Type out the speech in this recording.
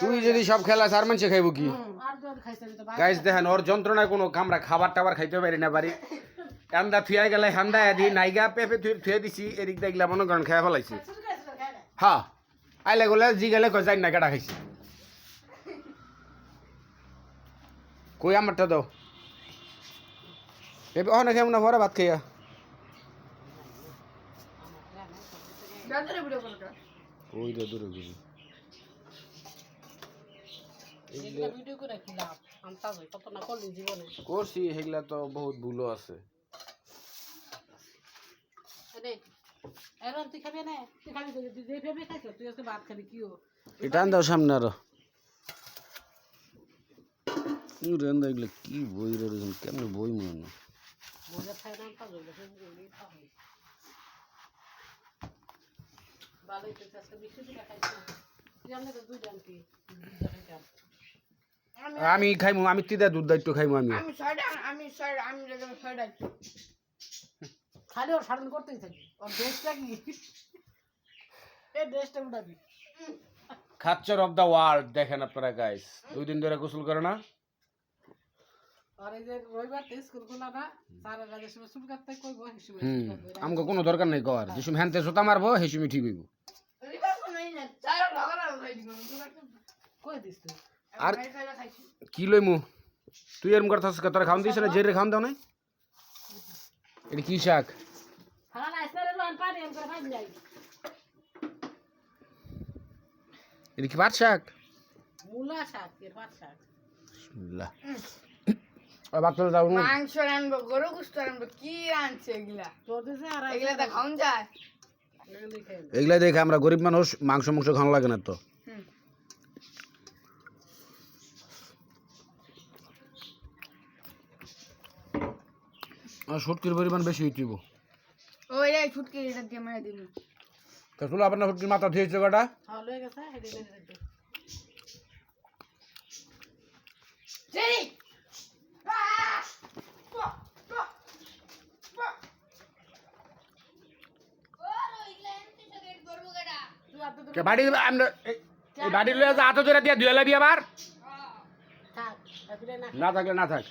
তুই যদি সব খেলা সার মানুষে খাইব কি? আর গাইস দেখেন ওর যন্ত্রণায় কোনো আমরা খাবার টাবার খাইতে পারি না বাড়ি। কান্দা থুয়া গেলে হান্দা এদি নাইগা পেপে থুয়ে থুয়ে দিছি এদিক দেখলা মনে করেন খেয়ে ফেলাইছি। না। হ্যাঁ আইলে গলে জি গেলে কই যাই না কেটা খাইছি? কই আমারটা দাও। পেপে ওখানে কেমন পরে ভাত খাইয়া। দাদরে ভিডিও করো ওই দূরে গেছি কি করছি সেগুলা তো বহুত ভুলও আছে। দাও সামনে আরও। রেন্দা এগুলো বই কেমন বই মনে না ভালোই তো আজকে বিশ টাকা খাইছি তুই দুই জান কি? আমি খাইমু আমি তিদা দুধ দায়িত্ব খাইমু আমি। আমি ছয়টা আমি ছয়টা আমি ছয়টা খালি ওর সাধন করতেই থাকি। ওর দেশটা কি? এই দেশটা উঠাবি। খাচ্চর অফ দ্য ওয়ার্ল্ড দেখেন আপনারা গাইস দুই দিন ধরে গোসল করে না? তো আমাকে কোনো দরকার নেই কর যে সময় হ্যান্তে সোতা মারবো সেই সময় ঠিক হইব রিভার কোন নাই না চার লগরা হই দিন কই দিস তুই আর কি লইমু? তুই এরম কথা তোর খাওয়ান দিস না? জেরে খাওয়ান দাও নাই? এটা কি শাক? না এটা কি পাট শাক? মূলা শাক এর ভাত শাক। বিসমিল্লাহ। বাচ্চারা যাও মাংস রানবো গরু গুস্ত রানবো কি আনছে এগুলা? তোর দিছে আর এগুলা যায়। না। দেখে আমরা গরিব মানুষ মাংস মাংস খাওয়ানো লাগে না তো। সুটকির পরিমাণ বেশি হইতিব ওই এই ছুটকি এটা দিয়ে মেরে দিবি। তা চলো আপনার সুটকির মাথা ধুয়েছে কটা? হ্যাঁ বাড়ি আমরা বাড়ি লয়ে যা হাতে ধরে দিয়ে ধুয়ে লাবি আবার। থাক এবারে না। না থাকলে না থাক।